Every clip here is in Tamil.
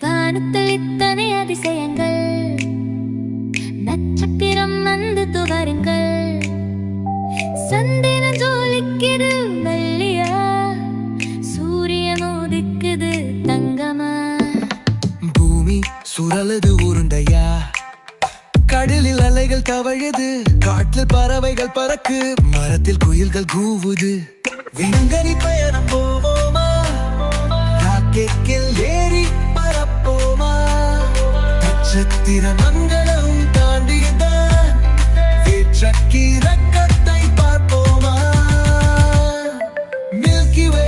வானத்தில் இத்தனை அதிசயங்கள். நட்சத்திரம் வந்து துவருங்கள். சந்திர ஜோலிக்குது வெள்ளியா சூரியன் உதிக்குது தங்கமா. பூமி சுழலுது உருண்டையா. கடலில் அலைகள் தவழுது காட்டில் பறவைகள் பறக்கு. மரத்தில் குயில்கள் கூவுது. விண்கனி பயணம் போவோமா? ராக்கெட்டில் ஏ நட்சத்திர மங்களம் தாண்டியதான். ரக்கத்தை பார்ப்போமா? மில்கி வே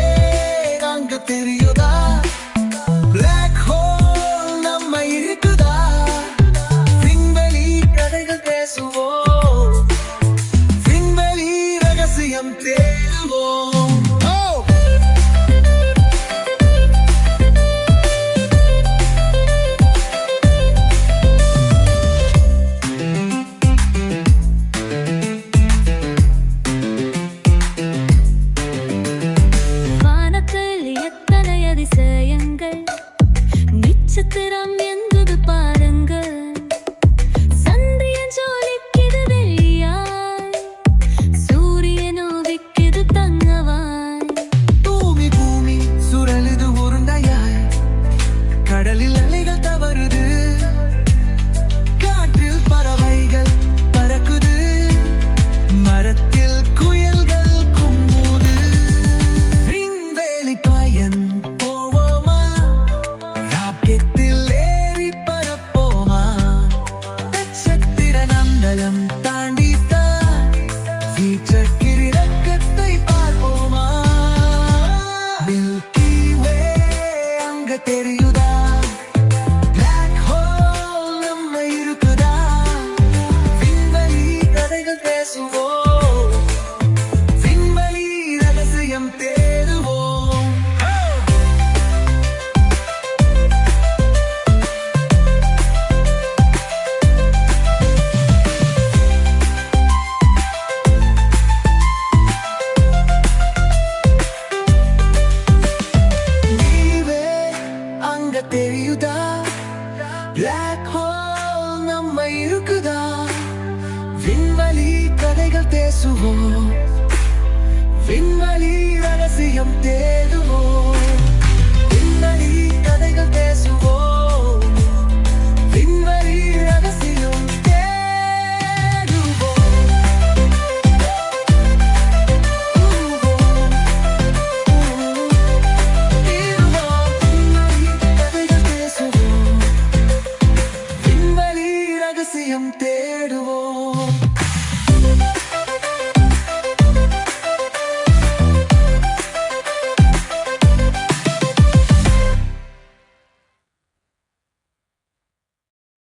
அங்க தெரியுதா? அதிசயங்கள் நட்சத்திரம் எங்குது அங்க விண்வெளி கதைகள் பேசுவோம். விண்வெளி ரகசியம் தேடும்